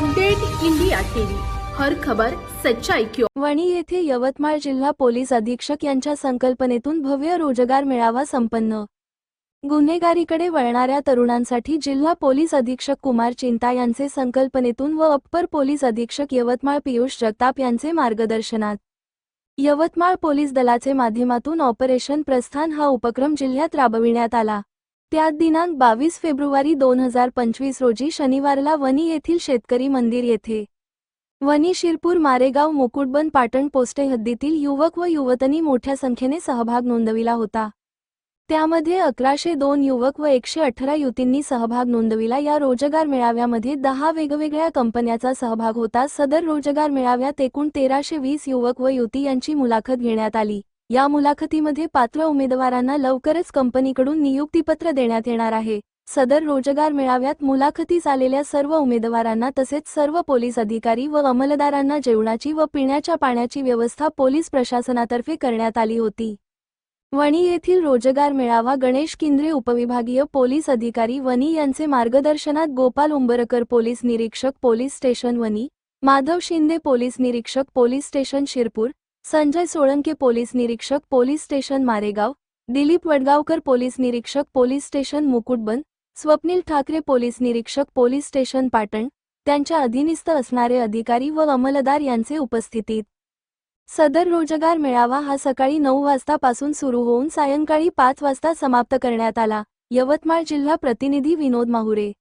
Update India TV. हर खबर सच्चाई क्यों वणी येथे यवतमाळ जिल्हा पोलीस अधीक्षक यांच्या संकल्पनेतून भव्य रोजगार मेळावा संपन्न. गुन्हेगारीकडे वळणाऱ्या तरुणांसाठी जिल्हा पोलीस अधीक्षक कुमार चिंता यांचे संकल्पनेतून व अप्पर पोलीस अधीक्षक यवतमाळ पियुष जगताप यांचे मार्गदर्शनात. यवतमाळ पोलीस दलाचे माध्यमातून ऑपरेशन प्रस्थान हा उपक्रम जिल्ह्यात राबविण्यात आला. त्यात दिनांक बावीस फेब्रुवारी दोन हजार पंचवीस रोजी शनिवारला वनी येथील शेतकरी मंदिर येथे वनी शिरपूर मारेगाव मुकुटबन पाटण पोस्टे हद्दीतील युवक व युवतनी मोठ्या संख्येने सहभाग नोंदविला होता. त्यामध्ये अकराशे दोन युवक व एकशे अठरा युतींनी सहभाग नोंदविला. या रोजगार मेळाव्यामध्ये दहा वेगवेगळ्या कंपन्याचा सहभाग होता. सदर रोजगार मेळाव्यात एकूण तेराशे वीस युवक व युती यांची मुलाखत घेण्यात आली. या मुलाखतीमध्ये पात्र उमेदवारांना लवकरच कंपनीकडून नियुक्तीपत्र देण्यात येणार आहे. सदर रोजगार मेळाव्यात मुलाखतीस आलेल्या सर्व उमेदवारांना तसेच सर्व पोलीस अधिकारी व अंमलदारांना जेवणाची व पिण्याच्या पाण्याची व्यवस्था पोलीस प्रशासनातर्फे करण्यात आली होती. वणी येथील रोजगार मेळावा गणेश किंद्रे उपविभागीय पोलीस अधिकारी वनी यांचे मार्गदर्शनात गोपाल उंबरकर पोलीस निरीक्षक police station Wani Madhav Shinde police निरीक्षक police station Shirpur Sanjay Solanke police निरीक्षक police station Maregaon Dilip Wadgaonkar police निरीक्षक police station Mukutban Swapnil Thackeray police निरीक्षक पोलीस स्टेशन पाटण त्यांच्या अधीनस्थ असणारे अधिकारी व अंमलदार यांचे उपस्थितीत सदर रोजगार मेळावा हा सकाळी नऊ वाजतापासून सुरू होऊन सायंकाळी पाच वाजता समाप्त करण्यात आला. यवतमाळ जिल्हा प्रतिनिधी विनोद माहुरे.